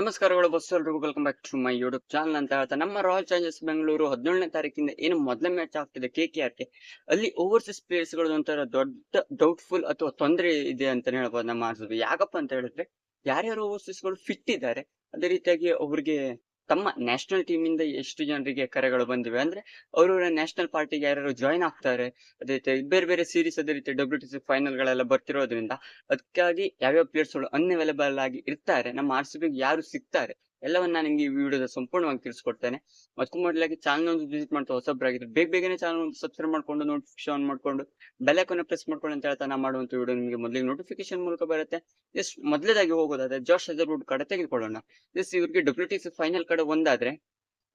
ನಮಸ್ಕಾರಗಳು ಬಸ್ ಎಲ್ರಿಗೂ welcome back to my YouTube channel ಅಂತ ಹೇಳ್ತಾ ನಮ್ಮ ರಾಯಲ್ ಚಾಲೆಂಜರ್ಸ್ ಬೆಂಗಳೂರು ಹದಿನೇಳನೇ ತಾರೀಕಿಂದ ಏನು ಮೊದಲ ಮ್ಯಾಚ್ ಆಗ್ತಿದೆ ಕೆ ಕೆ ಅಲ್ಲಿ ಓವರ್ಸೀಸ್ ಪ್ಲೇಯರ್ಸ್ಗಳು ಒಂಥರ ದೊಡ್ಡ ಡೌಟ್ಫುಲ್ ಅಥವಾ ತೊಂದರೆ ಇದೆ ಅಂತಾನೆ ಹೇಳ್ಬೋದು ನಮ್ಮ ಆರ್ಸ್ ಯಾಕಪ್ಪ ಅಂತ ಹೇಳಿದ್ರೆ ಯಾರ್ಯಾರು ಓವರ್ಸೀಸ್ಗಳು ಫಿಟ್ ಇದ್ದಾರೆ, ಅದೇ ರೀತಿಯಾಗಿ ಅವ್ರಿಗೆ ತಮ್ಮ ನ್ಯಾಷನಲ್ ಟೀಮ್ ಇಂದ ಎಷ್ಟು ಜನರಿಗೆ ಕರೆಗಳು ಬಂದಿವೆ ಅಂದ್ರೆ ಅವರವರ ನ್ಯಾಷನಲ್ ಪಾರ್ಟಿಗೆ ಯಾರು ಜಾಯ್ನ್ ಆಗ್ತಾರೆ, ಅದೇ ರೀತಿ ಬೇರೆ ಬೇರೆ ಸೀರೀಸ್ ಅದೇ ರೀತಿ ಡಬ್ಲ್ಯೂ ಟಿ ಸಿ ಫೈನಲ್ ಗಳೆಲ್ಲ ಬರ್ತಿರೋದ್ರಿಂದ, ಅದಕ್ಕಾಗಿ ಯಾವ್ಯಾವ ಪ್ಲೇಯರ್ಸ್ಗಳು ಅನ್ಅವೈಲೇಬಲ್ ಆಗಿ ಇರ್ತಾರೆ, ನಮ್ಮ ಆರ್ ಸಿ ಯಾರು ಸಿಗ್ತಾರೆ ಎಲ್ಲವನ್ನ ನಾನು ನಿಮ್ಗೆ ಈ ವಿಡಿಯೋದ ಸಂಪೂರ್ಣವಾಗಿ ತಿಳಿಸ್ಕೊಡ್ತೇನೆ. ಅದಕ್ಕೂ ಮೊದಲಾಗಿ ಚಾನಲ್ ಒಂದು ವಿಸಿಟ್ ಮಾಡ್ತಾ ಹೊಸಬ್ರಾಗಿದ್ರೆ ಬೇಗ ಬೇಗನೆ ಚಾನಲ್ ಒಂದು ಸಬ್ಸ್ಕ್ರೈಬ್ ಮಾಡ್ಕೊಂಡು ನೋಟಿಫಿಕೇಶನ್ ಆನ್ ಮಾಡ್ಕೊಂಡು ಬೆಲ್ ಐಕಾನ್ ಪ್ರೆಸ್ ಮಾಡ್ಕೊಂಡು ಅಂತ ಹೇಳ್ತಾ ನಾ ಮಾಡುವಂತ ವಿಡಿಯೋ ನಿಮಗೆ ಮೊದಲಿಗೆ ನೋಟಿಫಿಕೇಶನ್ ಮೂಲಕ ಬರುತ್ತೆ. ಜಸ್ಟ್ ಮೊದಲೇದಾಗಿ ಹೋಗೋದಾದ್ರೆ ಜಾಶ್ ಹೆಜರ್ವುಡ್ ಕಡೆ ತೆಗೆದುಕೊಳ್ಳೋಣ. ಜಸ್ಟ್ ಇವ್ರಿಗೆ ಡಬ್ಲ್ಯೂ ಫೈನಲ್ ಕಡೆ ಒಂದಾದ್ರೆ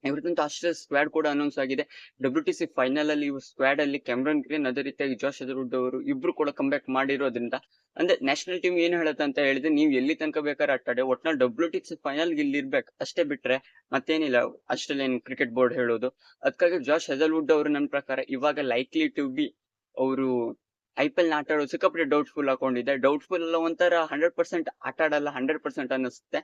ಇವ್ರದಂತೂ ಅಷ್ಟೇ ಸ್ಕ್ವಾಡ್ ಕೂಡ ಅನೌನ್ಸ್ ಆಗಿದೆ. ಡಬ್ಲ್ಯೂ ಟಿ ಸಿ ಫೈನಲ್ ಅಲ್ಲಿ ಸ್ಕ್ವಾಡ್ ಅಲ್ಲಿ ಕ್ಯಾಮ್ರನ್ ಗ್ರೀನ್ ಅದೇ ರೀತಿಯಾಗಿ ಜಾಶ್ ಹೆಜರ್ವುಡ್ ಅವರು ಇಬ್ರು ಕೂಡ ಕಂಬ್ಯಾಕ್ ಮಾಡಿರೋದ್ರಿಂದ, ಅಂದ್ರೆ ನ್ಯಾಷನಲ್ ಟೀಮ್ ಏನ್ ಹೇಳುತ್ತೆ ಅಂತ ಹೇಳಿದ್ರೆ ನೀವು ಎಲ್ಲಿ ತನಕ ಬೇಕಾದ್ರೆ ಆಟಾಡಿ, ಒಟ್ನಲ್ಲಿ ಡಬ್ಲ್ಯೂ ಟಿ ಸಿ ಫೈನಲ್ ಇಲ್ಲಿ ಇರ್ಬೇಕು, ಅಷ್ಟೇ ಬಿಟ್ರೆ ಮತ್ತೇನಿಲ್ಲ ಆಸ್ಟ್ರೇಲಿಯನ್ ಕ್ರಿಕೆಟ್ ಬೋರ್ಡ್ ಹೇಳೋದು. ಅದಕ್ಕಾಗಿ ಜಾಶ್ ಹೆಜಲ್ವುಡ್ ಅವರು ನನ್ನ ಪ್ರಕಾರ ಇವಾಗ ಲೈಕ್ಲಿ ಟು ಬಿ ಅವರು ಐ ಪಿ ಎಲ್ ಆಟ ಆಡೋದು ಸಿಕ್ಕಾಪಟ್ಟೆ ಡೌಟ್ಫುಲ್ ಹಾಕೊಂಡಿದೆ ಡೌಟ್ಫುಲ್ ಎಲ್ಲ ಒಂಥರ ಹಂಡ್ರೆಡ್ ಪರ್ಸೆಂಟ್ ಆಟ ಆಡಲ್ಲ ಹಂಡ್ರೆಡ್ ಪರ್ಸೆಂಟ್ ಅನ್ನಿಸುತ್ತೆ.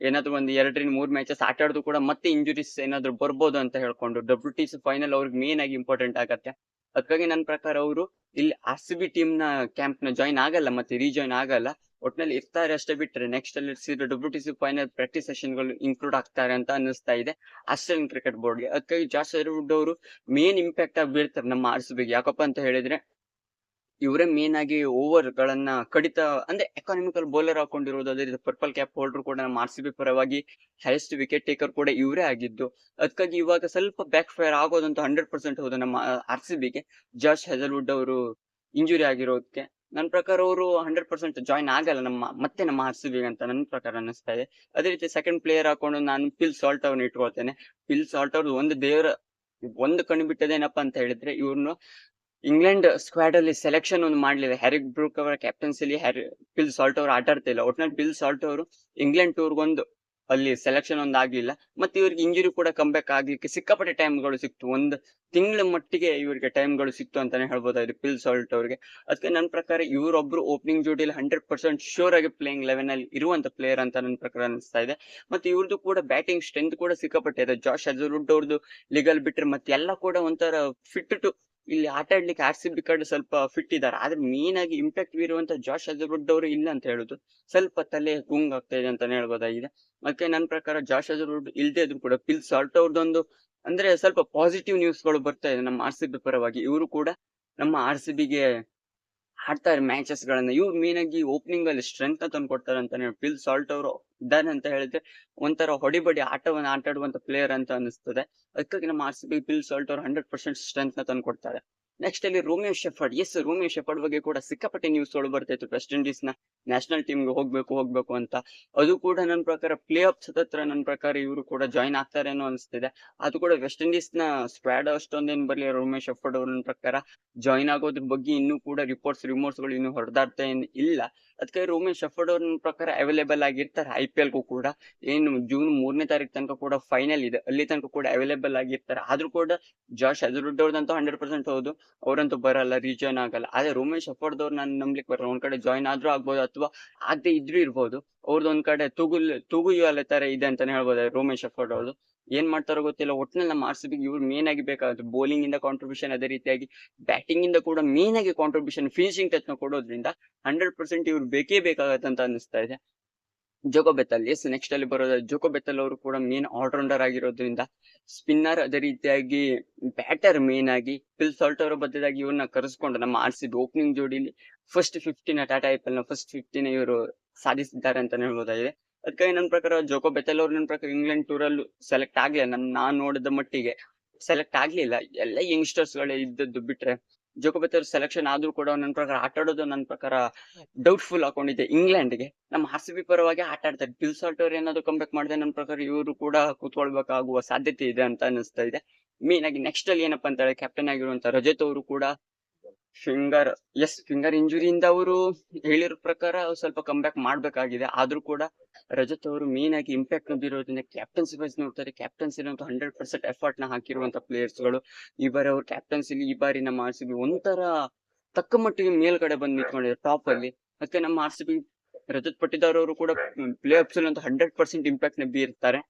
ಏನಾದ್ರು ಒಂದು ಎರಡರಿಂದ ಮೂರು ಮ್ಯಾಚಸ್ ಆಟ ಕೂಡ ಮತ್ತೆ ಇಂಜುರೀಸ್ ಏನಾದ್ರು ಬರ್ಬೋದು ಅಂತ ಹೇಳ್ಕೊಂಡು ಡಬ್ಲ್ಯೂ ಟಿ ಸಿ ಫೈನಲ್ ಅವ್ರಿಗೆ ಮೇನ್ ಆಗಿ ಇಂಪಾರ್ಟೆಂಟ್ ಆಗತ್ತೆ. ಅದಕ್ಕಾಗಿ ನನ್ನ ಪ್ರಕಾರ ಅವರು ಇಲ್ಲಿ ಆರ್ ಸಿ ಬಿ ಟೀಮ್ನ ಕ್ಯಾಂಪ್ ಜಾಯ್ನ್ ಆಗಲ್ಲ, ಮತ್ತೆ ರೀಜಾಯ್ನ್ ಆಗಲ್ಲ. ಒಟ್ನಲ್ಲಿ ಇರ್ತಾರೆ ಅಷ್ಟೇ ಬಿಟ್ರೆ ನೆಕ್ಸ್ಟ್ ಅಲ್ಲಿ W T C final practice ಸೆಷನ್ಗಳು include ಆಗ್ತಾರೆ ಅಂತ ಅನ್ನಿಸ್ತಾ ಇದೆ ಆಸ್ಟ್ರೇಲಿಯನ್ ಕ್ರಿಕೆಟ್ ಬೋರ್ಡ್ಗೆ ಅದಕ್ಕಾಗಿ ಜಾಸ್ ವುಡ್ ಅವರು ಮೇನ್ ಇಂಪ್ಯಾಕ್ಟ್ ಆಗಿ ಬೀಳ್ತಾರೆ ನಮ್ಮ ಆರ್ ಸಿ ಬಿಗೆ ಯಾಕಪ್ಪ ಅಂತ ಹೇಳಿದ್ರೆ ಇವರೇ ಮೇನ್ ಆಗಿ ಓವರ್ ಗಳನ್ನ ಕಡಿತ, ಅಂದ್ರೆ ಎಕಾನಮಿಕಲ್ ಬೌಲರ್ ಹಾಕೊಂಡಿರೋದು, ಅದೇ ರೀತಿ ಪರ್ಪಲ್ ಕ್ಯಾಪ್ ಹೋಲ್ಡರ್ ಕೂಡ ನಮ್ಮ ಪರವಾಗಿ ಹೈಯೆಸ್ಟ್ ವಿಕೆಟ್ ಟೇಕರ್ ಕೂಡ ಇವರೇ ಆಗಿದ್ದು. ಅದಕ್ಕಾಗಿ ಇವಾಗ ಸ್ವಲ್ಪ ಬ್ಯಾಕ್ ಫೈರ್ ಆಗೋದಂತ ಹಂಡ್ರೆಡ್ ಪರ್ಸೆಂಟ್ ಹೌದು ನಮ್ಮ ಆರ್ ಸಿ ಬಿಗೆ ಜಾರ್ಜ್ ಹೆಜಲ್ವುಡ್ ಅವರು ಇಂಜುರಿ ಆಗಿರೋದಕ್ಕೆ ನನ್ನ ಪ್ರಕಾರ ಅವರು ಹಂಡ್ರೆಡ್ ಪರ್ಸೆಂಟ್ ಜಾಯ್ನ್ ಆಗಲ್ಲ ನಮ್ಮ, ಮತ್ತೆ ನಮ್ಮ ಆರ್ ಸಿ ಅಂತ ನನ್ನ ಪ್ರಕಾರ ಅನಿಸ್ತಾ ಇದೆ. ಅದೇ ರೀತಿ ಸೆಕೆಂಡ್ ಪ್ಲೇಯರ್ ಹಾಕೊಂಡು ನಾನು ಪಿಲ್ ಸಾಲ್ಟ್ ಅವ್ರನ್ನ ಇಟ್ಕೊಳ್ತೇನೆ. ಪಿಲ್ ಸಾಲ್ಟ್ ಅವ್ರದ್ದು ಒಂದು ದೇವರ, ಒಂದು ಕಣ್ಣು ಬಿಟ್ಟದೇನಪ್ಪ ಅಂತ ಹೇಳಿದ್ರೆ ಇವ್ರನ್ನು ಇಂಗ್ಲೆಂಡ್ ಸ್ಕ್ವಾಡ್ ಅಲ್ಲಿ ಸೆಲೆಕ್ಷನ್ ಒಂದು ಮಾಡ್ಲಿಲ್ಲ. ಹ್ಯಾರಿಕ್ ಬ್ರೂಕ್ ಅವರ ಕ್ಯಾಪ್ಟನ್ಸಿಲಿ ಹ್ಯಾರಿ ಪಿಲ್ ಸಾಲ್ಟ್ ಅವರು ಆಟ ಆಡ್ತಿಲ್ಲ. ಒಟ್ನಲ್ಲಿ ಪಿಲ್ ಸಾಲ್ಟ್ ಅವರು ಇಂಗ್ಲೆಂಡ್ ಟೂರ್ ಒಂದು ಅಲ್ಲಿ ಸೆಲೆಕ್ಷನ್ ಒಂದು ಆಗ್ಲಿಲ್ಲ. ಮತ್ತೆ ಇವ್ರಿಗೆ ಇಂಜುರಿ ಕೂಡ ಕಂಬ್ಯಾಕ್ ಆಗ್ಲಿಕ್ಕೆ ಸಿಕ್ಕಾಪಟ್ಟೆ ಟೈಮ್ಗಳು ಸಿಕ್ತು. ಒಂದು ತಿಂಗಳ ಮಟ್ಟಿಗೆ ಇವರಿಗೆ ಟೈಮ್ಗಳು ಸಿಕ್ತು ಅಂತಾನೆ ಹೇಳ್ಬೋದಾಯ್ತು ಪಿಲ್ ಸಾಲ್ಟ್ ಅವರಿಗೆ. ಅದಕ್ಕೆ ನನ್ನ ಪ್ರಕಾರ ಇವರೊಬ್ರು ಓಪನಿಂಗ್ ಜೋಡಿಯಲ್ಲಿ ಹಂಡ್ರೆಡ್ ಪರ್ಸೆಂಟ್ ಶೋರ್ ಆಗಿ ಪ್ಲೇಯಿಂಗ್ ಲೆವೆನ್ ಅಲ್ಲಿ ಇರುವಂತ ಪ್ಲೇಯರ್ ಅಂತ ನನ್ನ ಪ್ರಕಾರ ಅನಿಸ್ತಾ ಇದೆ. ಮತ್ತೆ ಇವ್ರದ್ದು ಕೂಡ ಬ್ಯಾಟಿಂಗ್ ಸ್ಟ್ರೆಂತ್ ಕೂಡ ಸಿಕ್ಕಾಪಟ್ಟೆ ಇದೆ. ಜಾಶ್ ಅಜರ್ವುಡ್ ಅವ್ರದ್ದು ಲೀಗಲ್ ಬಿಟ್ಟರೆ ಮತ್ತೆ ಎಲ್ಲ ಕೂಡ ಒಂಥರ ಫಿಟ್ ಟು ಇಲ್ಲಿ ಆಟ ಆಡ್ಲಿಕ್ಕೆ ಆರ್ ಸಿ ಬಿ ಕಡೆ ಸ್ವಲ್ಪ ಫಿಟ್ ಇದ್ದಾರೆ ಆದ್ರೆ ಮೇನ್ ಆಗಿ ಇಂಪ್ಯಾಕ್ಟ್ ಬೀರುವಂತ ಜಾಶ್ ಅಜರ್ವುಡ್ ಅವರು ಇಲ್ಲ ಅಂತ ಹೇಳುದು. ಸ್ವಲ್ಪ ತಲೆ ಗುಂಗ್ ಆಗ್ತಾ ಇದೆ ಅಂತಾನೆ ಹೇಳ್ಬೋದಾಗಿದೆ. ಮತ್ತೆ ನನ್ನ ಪ್ರಕಾರ ಜಾಶ್ ಅಜರ್ವುಡ್ ಇಲ್ದೆ ಇದ್ರು ಕೂಡ ಪಿಲ್ ಸಾಲ್ಟ್ ಅವ್ರದ್ದೊಂದು ಅಂದ್ರೆ ಸ್ವಲ್ಪ ಪಾಸಿಟಿವ್ ನ್ಯೂಸ್ಗಳು ಬರ್ತಾ ಇದೆ ನಮ್ಮ ಆರ್ ಸಿ ಬಿ ಪರವಾಗಿ. ಇವರು ಕೂಡ ನಮ್ಮ ಆರ್ ಸಿ ಬಿಗೆ ಆಡ್ತಾರೆ ಮ್ಯಾಚಸ್ ಗಳನ್ನ. ಇವ್ರು ಮೇನ್ ಆಗಿ ಓಪನಿಂಗ್ ಅಲ್ಲಿ ಸ್ಟ್ರೆಂತ್ ತಂದು ಕೊಡ್ತಾರೆ ಅಂತಾನೆ ಪಿಲ್ ಸಾಲ್ಟ್ ಅವರು ಇದ್ದಾನೆ ಅಂತ ಹೇಳಿದ್ರೆ ಒಂಥರ ಹೊಡಿಬಡಿ ಆಟವನ್ನು ಆಟಾಡುವಂತ ಪ್ಲೇಯರ್ ಅಂತ ಅನಿಸ್ತದೆ ಅದಕ್ಕಾಗಿ ನಮ್ಮ R C B Phil Salt ಅವರು ಹಂಡ್ರೆಡ್ ಪರ್ಸೆಂಟ್ ಸ್ಟ್ರೆಂತ್ನ ತಂದು ಕೊಡ್ತಾರೆ ನೆಕ್ಸ್ಟ್ ಅಲ್ಲಿ ರೋಮಿಯೋ ಶೆಫರ್ಡ್ ಎಸ್ ರೋಮಿಯೋ ಶೆಫರ್ಡ್ ಬಗ್ಗೆ ಕೂಡ ಸಿಕ್ಕಾಪಟ್ಟೆ ನ್ಯೂಸ್ಗಳು ಬರ್ತಾಯಿತ್ತು ವೆಸ್ಟ್ ಇಂಡೀಸ್ನ ನ್ಯಾಷನಲ್ ಟೀಮ್ಗೆ ಹೋಗ್ಬೇಕು ಹೋಗ್ಬೇಕು ಅಂತ. ಅದು ಕೂಡ ನನ್ನ ಪ್ರಕಾರ ಪ್ಲೇ ಆಫ್ ಹತ್ರ ನನ್ನ ಪ್ರಕಾರ ಇವರು ಕೂಡ ಜಾಯ್ನ್ ಅನ್ನೋ ಅನಿಸ್ತಿದೆ. ಅದು ಕೂಡ ವೆಸ್ಟ್ ಇಂಡೀಸ್ನ ಸ್ಕ್ವಾಡ್ ಅಷ್ಟೊಂದೇನ್ ಬರಲಿ ರೋಮಿಯೋ ಶೆಫರ್ಡ್ ಅವ್ರ ಪ್ರಕಾರ ಜಾಯ್ನ್ ಆಗೋದ್ರ ಬಗ್ಗೆ ಇನ್ನೂ ಕೂಡ ರಿಪೋರ್ಟ್ಸ್ ರಿಮೋರ್ಟ್ಸ್ಗಳು ಇನ್ನೂ ಹೊರದಾಡ್ತಾ ಇಲ್ಲ. ಅದಕ್ಕೆ ರೋಮಿಯೋ ಶೆಫರ್ಡ್ ಅವ್ರ ಪ್ರಕಾರ ಅವೈಲೇಬಲ್ ಆಗಿರ್ತಾರೆ. ಐ ಪಿ ಎಲ್ಗೂ ಕೂಡ. ಏನು ಜೂನ್ ಮೂರನೇ ತಾರೀಕು ತನಕ ಕೂಡ ಫೈನಲ್ ಇದೆ. ಅಲ್ಲಿ ತನಕ ಕೂಡ ಅವೈಲೇಬಲ್ ಆಗಿರ್ತಾರೆ. ಆದ್ರೂ ಕೂಡ ಜಾಶ್ ಅದ್ರ ಅವ್ರದಂತೂ ಹಂಡ್ರೆಡ್ ಪರ್ಸೆಂಟ್ ಹೌದು. ಅವರಂತೂ ಬರಲ್ಲ ರೀಜನ್ ಆಗಲ್ಲ. ಆದ್ರೆ ರೋಮೇಶ್ ಅವ್ರು ನಾನು ನಂಬ್ಲಿಕ್ಕೆ ಬರಲ್ಲ. ಒಂದ್ ಕಡೆ ಜಾಯ್ನ್ ಆದ್ರೂ ಆಗ್ಬೋದು ಅಥವಾ ಆಗದೆ ಇದ್ರೂ ಇರ್ಬೋದು. ಅವ್ರದ್ದು ಒಂದ್ ಕಡೆ ತುಗುಲ್ ತುಗುಯು ತರ ಇದೆ ಅಂತಾನೆ ಹೇಳ್ಬೋದು ರೋಮೇಶ್ ಶಫರ್ಡ್ ಅವ್ರದ್ದು ಏನ್ ಮಾಡ್ತಾರೋ ಗೊತ್ತಿಲ್ಲ. ಒಟ್ಟಿನಲ್ಲಿ ನಮ್ಮ ಆರ್ ಸಿ ಇವ್ರು ಮೇನ್ ಆಗಿ ಬೇಕಾಗುತ್ತೆ. ಬೌಲಿಂಗ್ ಇಂದ ಕಾಂಟ್ರಿಬ್ಯೂಷನ್ ಅದೇ ರೀತಿಯಾಗಿ ಬ್ಯಾಟಿಂಗ್ ಇಂದ ಕೂಡ ಮೇನ್ ಆಗಿ ಕಾಂಟ್ರಿಬ್ಯೂಷನ್ ಫಿನಿಶಿಂಗ್ ಟಚ್ನ ಕೊಡೋದ್ರಿಂದ ಹಂಡ್ರೆಡ್ ಪರ್ಸೆಂಟ್ ಇವ್ರು ಬೇಕೇ ಬೇಕಾಗತ್ತೆ ಅಂತ ಅನಿಸ್ತಾ ಇದೆ. ಜೋಕೋ ಬೆತ್ತಲ್ ಎಸ್ ನೆಕ್ಸ್ಟ್ ಅಲ್ಲಿ ಬರೋದು ಜೋಕೋ ಬೆತ್ತಲ್ ಅವರು ಕೂಡ ಮೇನ್ ಆಲ್ರೌಂಡರ್ ಆಗಿರೋದ್ರಿಂದ ಸ್ಪಿನ್ನರ್ ಅದೇ ರೀತಿಯಾಗಿ ಬ್ಯಾಟರ್ ಮೇನ್ ಆಗಿ ಪಿಲ್ ಸಾಲ್ಟ್ ಅವರ ಬದ್ದಾಗಿ ಇವ್ರನ್ನ ಕರೆಸ್ಕೊಂಡು ನಮ್ಮ ಆರ್ಸಿಬಿ ಓಪನಿಂಗ್ ಜೋಡಿಲಿ ಫಸ್ಟ್ ಫಿಫ್ಟಿನ ಟಾಟಾ ಐ ಪಿ ನ ಫಸ್ಟ್ ಫಿಫ್ಟಿನ ಇವರು ಸಾಧಿಸಿದ್ದಾರೆ ಅಂತ ಹೇಳ್ಬೋದಾಗಿದೆ. ಅದಕ್ಕಾಗಿ ನನ್ನ ಪ್ರಕಾರ ಜೋಕೋ ಬೆತ್ತಲ್ ಅವರು ನನ್ನ ಪ್ರಕಾರ ಇಂಗ್ಲೆಂಡ್ ಟೂರ್ ಸೆಲೆಕ್ಟ್ ಆಗ್ಲಿಲ್ಲ. ನನ್, ನಾನ್ ನೋಡಿದ ಮಟ್ಟಿಗೆ ಸೆಲೆಕ್ಟ್ ಆಗ್ಲಿಲ್ಲ. ಎಲ್ಲ ಯಂಗ್ಸ್ಟರ್ಸ್ ಗಳೇ ಇದ್ದದ್ದು ಬಿಟ್ರೆ ಜೋಕೋ ಬೆತ್ತಲ್ ಸೆಲೆಕ್ಷನ್ ಆದ್ರೂ ಕೂಡ ನನ್ನ ಪ್ರಕಾರ ಆಟ ಆಡೋದು ನನ್ನ ಪ್ರಕಾರ ಡೌಟ್ಫುಲ್ ಹಾಕೊಂಡಿದ್ದೆ ಇಂಗ್ಲೆಂಡ್ಗೆ. ನಮ್ಮ ಆರ್ ಸಿ ಬಿ ಪರವಾಗಿ ಆಟ ಆಡ್ತಾರೆ ಬಿಲ್ ಸಾಲ್ಟ್ ಅವ್ರು ಏನಾದ್ರು ಕಂಬ್ಯಾಕ್ ಮಾಡಿದೆ ನನ್ನ ಪ್ರಕಾರ ಇವರು ಕೂಡ ಕೂತ್ಕೊಳ್ಬೇಕಾಗುವ ಸಾಧ್ಯತೆ ಇದೆ ಅಂತ ಅನಿಸ್ತಾ ಇದೆ. ಮೇನ್ ಆಗಿ ನೆಕ್ಸ್ಟ್ ಅಲ್ಲಿ ಏನಪ್ಪಾ ಅಂತ ಹೇಳಿ ಕ್ಯಾಪ್ಟನ್ ಆಗಿರುವಂತ ರಜತ್ ಅವರು ಕೂಡ ಫಿಂಗರ್ ಎಸ್ ಫಿಂಗರ್ ಇಂಜುರಿಯಿಂದ ಅವರು ಹೇಳಿರೋ ಪ್ರಕಾರ ಸ್ವಲ್ಪ ಕಮ್ ಬ್ಯಾಕ್ ಮಾಡ್ಬೇಕಾಗಿದೆ. ಆದ್ರೂ ಕೂಡ ರಜತ್ ಅವರು ಮೇನ್ ಆಗಿ ಇಂಪ್ಯಾಕ್ಟ್ ಹೊಂದಿರೋದ್ರಿಂದ ಕ್ಯಾಪ್ಟನ್ಸಿ ವೈಸ್ ನೋಡ್ತಾರೆ. ಕ್ಯಾಪ್ಟನ್ಸಿ ಹಂಡ್ರೆಡ್ ಪರ್ಸೆಂಟ್ ಎಫರ್ಟ್ನ ಹಾಕಿರುವಂತ ಪ್ಲೇಯರ್ಸ್ಗಳು. ಈ ಬಾರಿ ಅವ್ರ ಕ್ಯಾಪ್ಟನ್ಸಿ ಈ ಬಾರಿ ನಮ್ಮ ಆರ್ ಸಿ ಬಿ ಒಂಥರ ತಕ್ಕ ಮಟ್ಟಿಗೆ ಮೇಲ್ಗಡೆ ಬಂದು ನಿಂತ್ಕೊಂಡಿದ್ದಾರೆ ಟಾಪ್ ಅಲ್ಲಿ. ಮತ್ತೆ ನಮ್ಮ R C B Rajat Patidar ಅವರು ಕೂಡ ಪ್ಲೇ ಆಫ್ಸ್ ಅಂತ ಹಂಡ್ರೆಡ್ ಪರ್ಸೆಂಟ್ ಇಂಪ್ಯಾಕ್ಟ್ನ ಬೀರ್ತಾರೆ.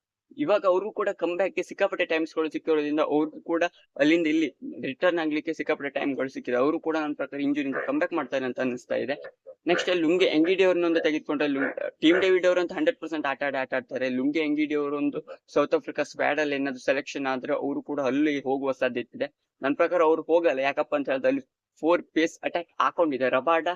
ಇವಾಗ ಅವ್ರಿಗೂ ಕೂಡ ಕಮ್ಬ್ಯಾಕ್ಗೆ ಸಿಕ್ಕಾಪಟ್ಟೆ ಟೈಮ್ಸ್ಗಳು ಸಿಕ್ಕಿರೋದ್ರಿಂದ ಅವ್ರಿಗೂ ಕೂಡ ಅಲ್ಲಿಂದ ಇಲ್ಲಿ ರಿಟರ್ನ್ ಆಗ್ಲಿಕ್ಕೆ ಸಿಕ್ಕಾಪಟ್ಟೆ ಟೈಮ್ಗಳು ಸಿಕ್ಕಿದೆ. ಅವರು ಕೂಡ ನನ್ನ ಪ್ರಕಾರ ಇಂಜುರಿಯಿಂದ ಕಮ್ಬ್ಯಾಕ್ ಮಾಡ್ತಾರೆ ಅಂತ ಅನಿಸ್ತಾ ಇದೆ. ನೆಕ್ಸ್ಟ್ ಲುಂಗೆ ಎಂಗಿಡಿ ಅವ್ರನ್ನೊಂದು ತೆಗೆದುಕೊಂಡ್ರೆ ಟೀಮ್ ಡೇವಿಡ್ ಅಂತ ಹಂಡ್ರೆಡ್ ಪರ್ಸೆಂಟ್ ಆಟ ಆಡಿ ಆಟ ಆಡ್ತಾರೆ. ಲುಂಗೆ ಎಂಗಿಡಿ ಒಂದು ಸೌತ್ ಆಫ್ರಿಕಾ ಸ್ಕ್ವಾಡ್ ಅಲ್ಲಿ ಏನಾದ್ರು ಸೆಲೆಕ್ಷನ್ ಆದ್ರೆ ಅವರು ಕೂಡ ಅಲ್ಲಿ ಹೋಗುವ ಸಾಧ್ಯತೆ ಇದೆ. ನನ್ನ ಪ್ರಕಾರ ಅವ್ರು ಹೋಗಲ್ಲ. ಯಾಕಪ್ಪ ಅಂತ ಹೇಳಿದ್ರೆ ಅಲ್ಲಿ ಫೋರ್ ಪೇಸ್ ಅಟ್ಯಾಕ್ ಹಾಕೊಂಡಿದೆ ರಬಾಡ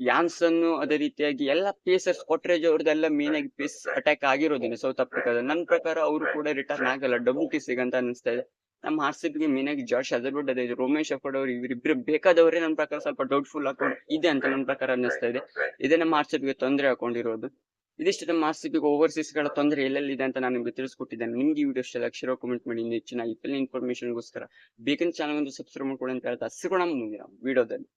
ಯಾನ್ಸನ್ ಅದೇ ರೀತಿಯಾಗಿ ಎಲ್ಲ ಪೇಸರ್ಸ್ ಕೊಟ್ರೇಜ್ ಅವ್ರದ್ದೆಲ್ಲ ಮೇನ್ ಆಗಿ ಪೇಸ್ ಅಟ್ಯಾಕ್ ಆಗಿರೋದಿಲ್ಲ. ಸೌತ್ ಆಫ್ರಿಕಾದ ನನ್ನ ಪ್ರಕಾರ ಅವರು ಕೂಡ ರಿಟರ್ನ್ ಆಗಲ್ಲ. ಡಬ್ಲ್ಯೂ ಟಿ ಸಿಗಂತ ಅನಿಸ್ತಾ ಇದೆ. ನಮ್ಮ ಆರ್ ಸಿ ಬಿಗೆ ಮೇನ್ ಆಗಿ ಜಾರ್ಜ್ ಅದರ್ವುಡ್ ಅದೇ ರೋಮೇಶ್ ಅಫೋಡ್ ಅವರು ಇವರಿಬ್ರು ಬೇಕಾದವರೇ ನನ್ನ ಪ್ರಕಾರ ಸ್ವಲ್ಪ ಡೌಟ್ಫುಲ್ ಅಕೌಂಟ್ ಇದೆ ಅಂತ ನನ್ನ ಪ್ರಕಾರ ಅನ್ನಿಸ್ತಾ ಇದೆ. ಇದೇ ನಮ್ಮ ಆರ್ ಸಿ ಬಿಗೆ ತೊಂದರೆ ಹಾಕೊಂಡಿರೋದು ಇದಿಷ್ಟು ನಮ್ಮ ಆರ್ ಸಿ ಬಿಗೆ ಓವರ್ಸೀಸ್ಗಳ ತೊಂದರೆ ಎಲ್ಲೆಲ್ಲಿದೆ ಅಂತ ನಾನು ನಿಮಗೆ ತಿಳಿಸ್ಕೊಟ್ಟಿದ್ದೇನೆ. ನಿಮ್ಗೆ ಈ ವಿಡಿಯೋ ಇಷ್ಟ ಲಕ್ಷ ಕಮೆಂಟ್ ಮಾಡಿ. ಹೆಚ್ಚಿನ ಇನ್ಫಾರ್ಮೇಶನ್ಗೋಸ್ಕರ ಬೇಕಂತ ಚಾನಲ್ ಒಂದು ಸಬ್ಸ್ಕ್ರೈಬ್ ಮಾಡ್ಕೊಳ್ಳಿ ಅಂತ ಹೇಳ್ತಾ. ಸಿಗೋಣ ಮುಂದಿನ ವಿಡಿಯೋದಲ್ಲಿ